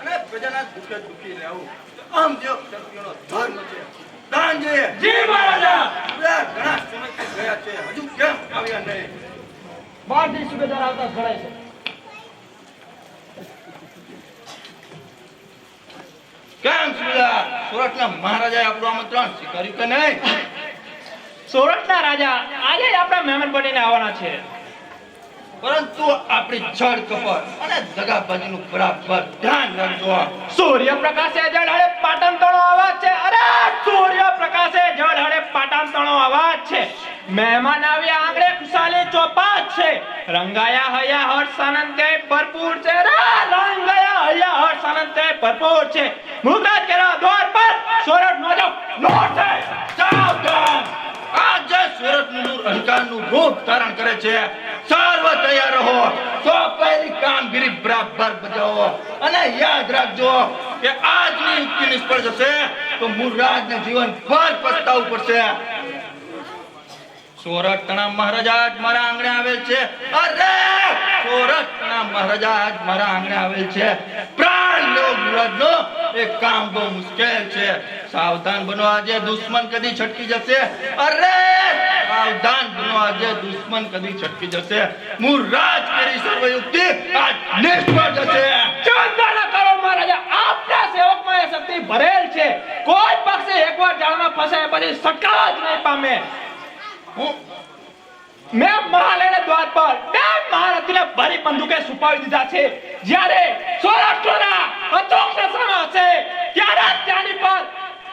અને પ્રજાના દુઃખે દુઃખી રહેવું આમ જે ક્ષત્રિયોનો ધર્મ છે. પ્રધાનજી જી મહારાજા! ઘણા સમયથી ગયા છે. હજુ કેમ આવ્યા નહીં? બહારથી સુબેદાર આવતા ઘડાય છે. કેમ સુલા સુરતના મહારાજાએ આપણું આમંત્રણ સ્વીકાર્યું કે નહીં? સોરઠના રાજા આજે જ આપણા મહેમાન બનીને આવવાના છે. પરંતુ આપણી જળ કપર અને દગાબાજીનું બરાબર ધ્યાન રાખજો. સૂર્યપ્રકાશે જળહળે પાટણ તણો અવાજ છે. અરે સૂર્યપ્રકાશે જળહળે પાટણ તણો અવાજ છે. મહેમાન આવ્યા આંગળે ખુશાલી ચોપાટ છે. રંગાયા હયા હર્ષ આનંદ કે ભરપૂર છે. અરે રંગાયા હયા હર્ષ આનંદ કે ભરપૂર છે. મુગત કેરા દ્વાર પર સોરઠ નો જો નોટ છે. સાવધાન. આજે સુરતનું અહંકારનું રૂપ ધારણ કરે છે. સર્વ તૈયાર રહો. સોંપાયેલી કામગીરી બરાબર બજાવો. અને યાદ રાખજો કે આજની યુક્તિ નિષ્ફળ જશે તો મુરરાજને જીવન ભર પસ્તાવું પડશે. સોરઠના મહારાજા આજ મારા આંગણે આવેલ છે. અરે! સોરઠના મહારાજા આજ મારા આંગણે આવેલ છે. પ્રાણ લો મુરાદનો. એ કામ બહુ મુશ્કેલ છે. સાવધાન બનો આજે દુશ્મન કદી છટકી જશે? અરે! સાવધાન બનો આજે દુશ્મન કદી છટકી જશે? મુરાજ કરી સર્વયુક્તિ આજ નિષ્ફળ જશે. ચિંતા કરો મહારાજા. આપના સેવકમાં એ શક્તિ ભરેલ છે. કોઈ પક્ષે એકવાર જાળમાં ફસાય પછી સટકા જ નહીં પામે. હું મેં મહાલેને દ્વાર પર બે મહારથીને બંદૂકે છુપાવી દીધા છે. જ્યારે સૌરાષ્ટ્રના અચોક દશામાં હશે, ત્યારે ત્યાંની પર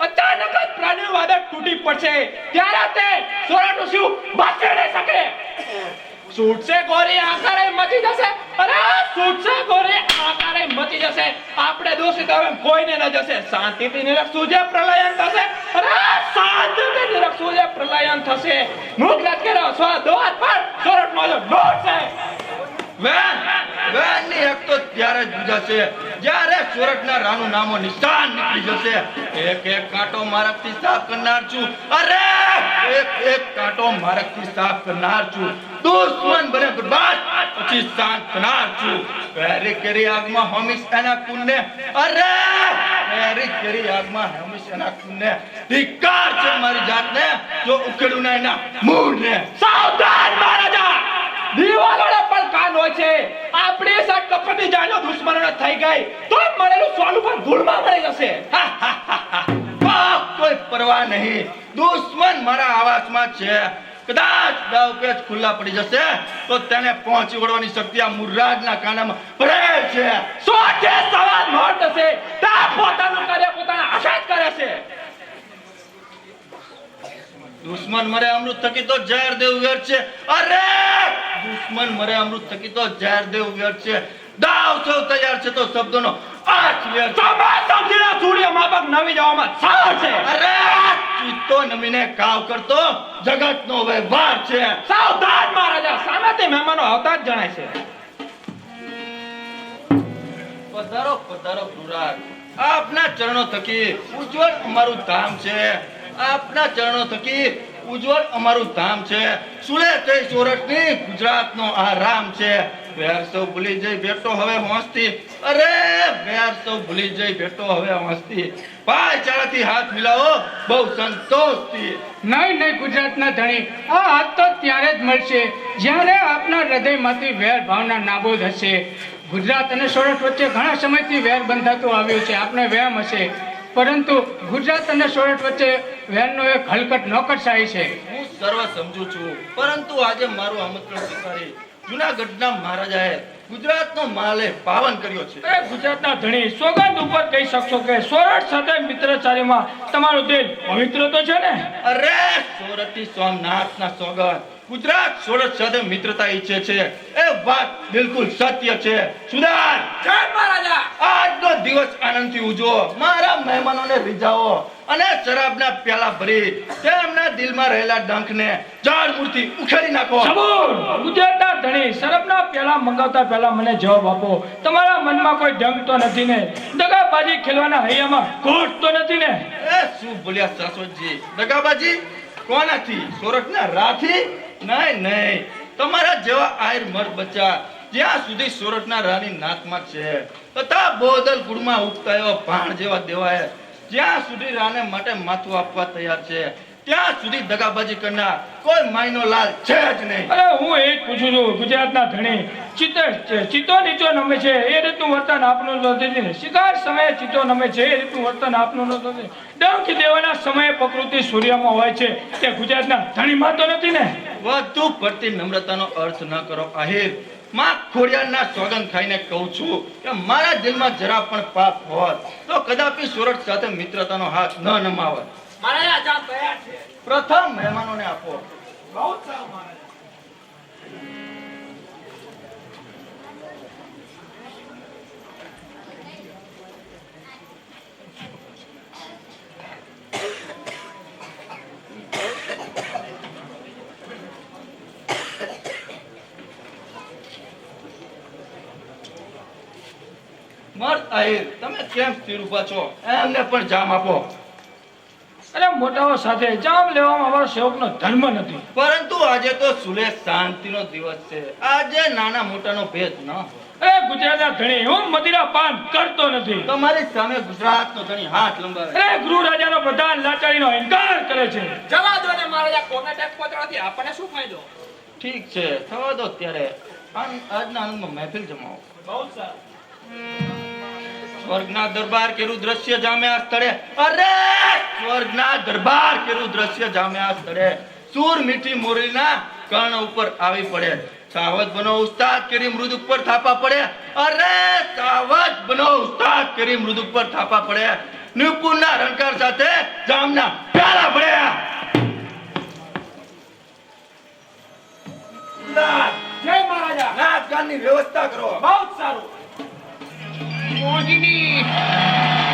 અચાનક જ પ્રાણીનું વાદળ તૂટી પડશે. ત્યારે તે સૌરાષ્ટ્રનું શિવ બાકી રહી શકે. છૂટશે ગોરી, આકારે મચી જશે. અરે, છૂટશે ગોરી, આકારે મચી જશે. આપણે દોષિત હવે કોઈને ન જશે. શાંતિથી નિરખશું જે પ્રલયન થશે. અરે, શાંતિથી નિરખશું જે પ્રલયન થશે. મુગલાત કરો સ્વ દ્વાર પર સોરઠ નો નોટ છે વેન કરનાર છું. અરે, એક કેરી આગમાં હોમીશ એના કુંડને અરે કેરી કેરી છે મારી જાતને, જો ઉકેડું ના એના મૂળને. સાવધાન, મહારાજા પણ કાન હોય છે આપણી સાથ કપટની જાણો થઈ ગઈ તો મળેલું સોનું પણ ધૂળમાં મળી જશે. કોઈ પરવા નહીં. દુશ્મન મારા આવાસમાં છે. કદાચ દાવ પેચ ખુલ્લા પડી જશે, તો તેને પહોંચી વળવાની શક્તિ આ મુર્રાજના કાનામાં ભરેલ છે. સોચે સવાલ મોટ છે તા પોતાનું કાર્ય પોતાના આશા કરે છે. દુશ્મન મરે અમૃત થકી તો ઝેર દેવ વ્યર્થ છે. અરે, દુશ્મન મરે અમૃત થકી તો ઝેર દેવ વ્યર્થ છે. દાવ સૌ તૈયાર છે તો શબ્દોનો આઠ વ્યર્થ છે. સમજીને સૂર્ય માફક નવી જવામાં સાર છે. અરે ચિત્તો નમીને કાવ કરતો જગતનો વ્યવહાર છે. સાવધાન મહારાજા સામેથી મહેમાનો આવતા જ જણાય છે. પધારો પધારો આપના ચરણો થકી ઉજ્જવળ અમારું ધામ છે. આપના ચરણો થકી ઉજ્જવળ અમારું ધામ છે. સુલે તે સોરઠની ગુજરાતનો આ રામ છે. વેર સૌ ભૂલી જઈ બેટો હવે હોંશથી અરે, વેર સૌ ભૂલી જઈ બેટો હવે હોંશથી ભાઈચારાથી હાથ મિલાવો, બહુ સંતોષથી. નહીં નહીં, ગુજરાતના ધણી, આ હાથ તો ત્યારે જ મળશે, જ્યારે આપના હૃદયમાંથી વેર ભાવના નાબૂદ હશે. ગુજરાત અને સોરઠ વચ્ચે ઘણા સમયથી વેર બંધાતું આવ્યું છે આપણે વેમ હશે. પરંતુ ગુજરાત અને સોરઠ વચ્ચે વેરનો એક હલકટ નોકરશાહી છે. હું સર્વ સમજુ છું. પરંતુ આજે મારું આમંત્રણ સ્વીકારી જુનાગઢના મહારાજાએ ગુજરાતનો માલે પાવન કર્યો છે. એ ગુજરાતના ધણી સોગંદ ઉપર કહી શકશો કે સોરઠ સાથે મિત્રચારીમાં તમારું દિલ પવિત્ર તો છે ને? અરે સોરઠી સોમનાથના સોગંદ. ગુજરાત સોરઠ સાથે મિત્રતા ઈચ્છે છે. એ વાત બિલકુલ સત્ય છે. સુધાર જય મહારાજા! આજનો દિવસ આનંદથી ઉજવો. મારા મહેમાનોને રીઝાવો. અને શરાબના પ્યાલા ભરી તેમના દિલમાં રહેલા ડંખને ઝાડમૂળથી ઉખેડી નાખો. સબૂર ગુજરાતના ધણી શરાબના પ્યાલા મંગાવતા પહેલા મને જવાબ આપો. તમારા મનમાં કોઈ ડંગ તો નથી ને? દગાબાજી ખેલવાના હૈયામાં ખોટ તો નથી ને? એ શું બોલ્યા સાસોજી? દગાબાજી? કોનાથી? સોરઠના રાથી? નહીં નહીં. તમારા જેવા આયર મર બચ્ચા જ્યાં સુધી સુરતના રાની નાતમાં છે, તથા બોદલ કુળમાં ઉગતા એવા ભાણ જેવા દેવાય જ્યાં સુધી રાને માટે માથું આપવા તૈયાર છે ત્યાં સુધી દગાબાજી કરનાર કોઈ માયનો લાલ છે જ નહીં. અરે હું એ જ પૂછું છું ગુજરાતના ધણી ચિત્ત ચિત્તો નીચો નમે છે એ રીતનું વર્તન આપનું નથી ને શિકાર સમયે ચિત્તો નમે છે એ રીતનું વર્તન આપનું નથી ડંખ દેવાના સમયે પ્રકૃતિ સૂર્યમાં હોય છે તે ગુજરાતના ધણીમાં તો નથી ને. વધુ પડતી નમ્રતાનો અર્થ ન કરો આહિર. માં ખોડિયારના સોગંદ ખાઈને કહું છું કે મારા દિલમાં જરા પણ પાપ હોત તો કદાપી સુરત સાથે મિત્રતાનો હાથ ન નમાવત. પ્રથમ મહેમાનોને આપો. મર્દ આહિર તમે કેમ સ્થિર ઊભા છો? એમને પણ જામ આપો. અરે મોટાઓ સાથે જામ લેવામાં અમારો સેવકનો ધર્મ નથી. પરંતુ આજે તો સુલેહ શાંતિનો દિવસ છે. આજે નાના મોટાનો ભેદ ન. અરે ગુજરાતના ધણી હું મદિરા પાન કરતો નથી. તમારી સામે ગુજરાતનો ધણી હાથ લંબાવે. અરે ગૃહ રાજાનો પ્રધાન લાચારીનો ઇનકાર કરે છે. જવા દો ને મહારાજા કોને ટેક પહોંચવાથી આપણને શું ફાયદો? ઠીક છે થવા દો ત્યારે આજના આનંદમાં મહેફિલ જમાવો. બહુ સારું. સ્વર્ગના દરબાર કેરું દ્રશ્ય જામે આ સ્થળે. અરે સ્વર્ગના દરબાર કેરું દ્રશ્ય જામે આ સ્થળે. સૂર મીઠી મોરલીના કર્ણ ઉપર આવી પડે. સાવધ બનો ઉસ્તાદ કરી મૃદ ઉપર થાપા પડે. અરે સાવધ બનો ઉસ્તાદ કરી મૃદ ઉપર થાપા પડે. નિપુણના રણકાર સાથે જામના પ્યાલા પડ્યા જય મહારાજા. નાચગાનની વ્યવસ્થા કરો. બહુ સારું. Morgan Eve.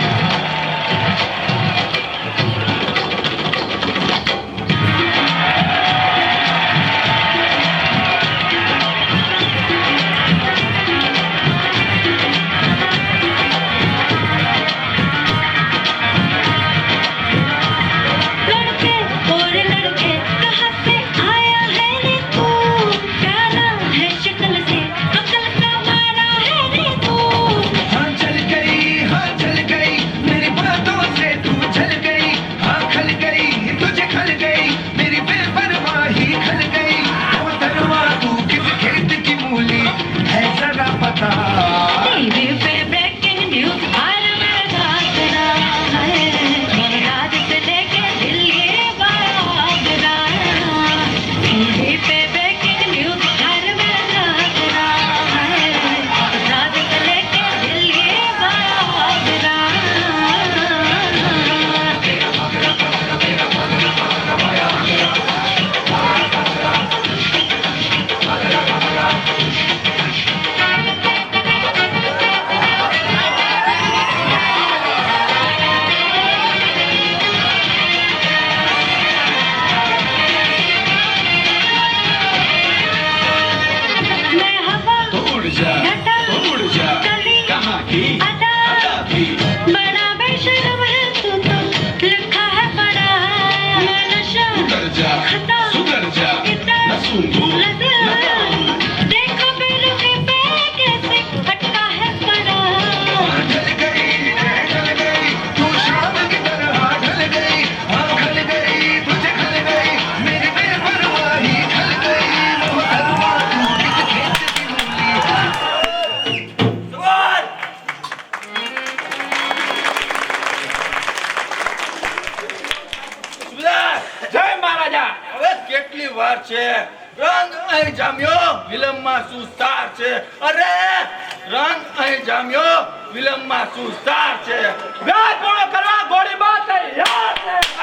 વાર છે. રંગ અહીં જામ્યો, વિલંબમાં સુસ્તાર છે. અરે, રંગ અહીં જામ્યો, વિલંબમાં સુસ્તાર છે. પૂર્ણ કરવા ગોળીબાર તૈયાર છે.